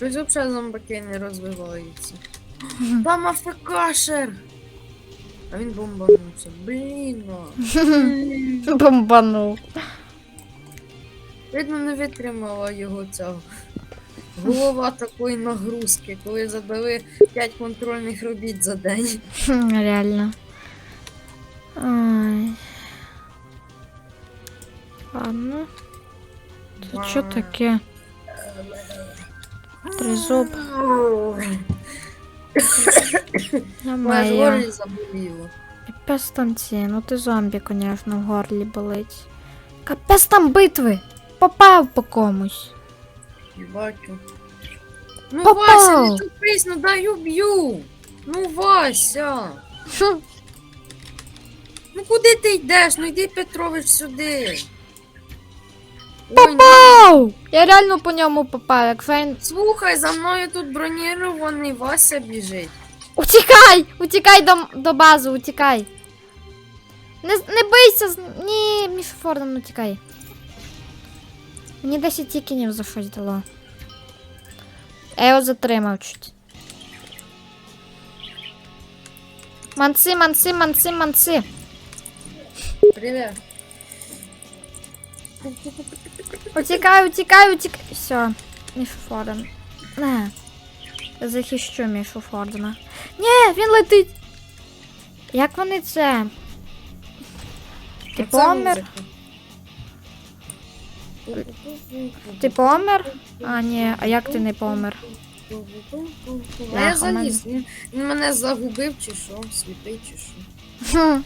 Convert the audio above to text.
Щось взагалі зомбаки не розвиваються. Там АФКшер! А він бомбанувся. Блін. ну. Бомбанув. Видно, не витримала його цього. Голова такої нагрузки, коли задали 5 контрольних робіт за день. Реально. Ай. Ладно. Це що таке? Тризуб. Моє Моя. горлі заболіло. Капець там ці, ну ти зомбі, конечно, в горлі болить. Капець там битви! Попав по комусь. Бачу. Ну, Попав! Вася, не тупись, ну дай уб'ю. Ну, Вася. Хм. Ну куди ти йдеш? Ну йди Петрович сюди. Ой, Попав! Я реально по ньому попав, як фейн. Слухай, за мною тут бронірований Вася біжить. Утікай! Утікай до, до бази, утікай. Не, не бийся! з- Ні, Міша Фордом утікай. Мені 10 тікенів за щось дало. Я його затримав чуть. Манси, манси, манси, манси. Привіт. Утікай, утікай, утікай. Все, Мішу Форден. Не. Захищу Мішу Фордена. Ні, він летить. Як вони це? Ти помер? Ти помер? А, ні, а як ти не помер? А я заліз. Він, мене загубив чи що? Сліпий чи що?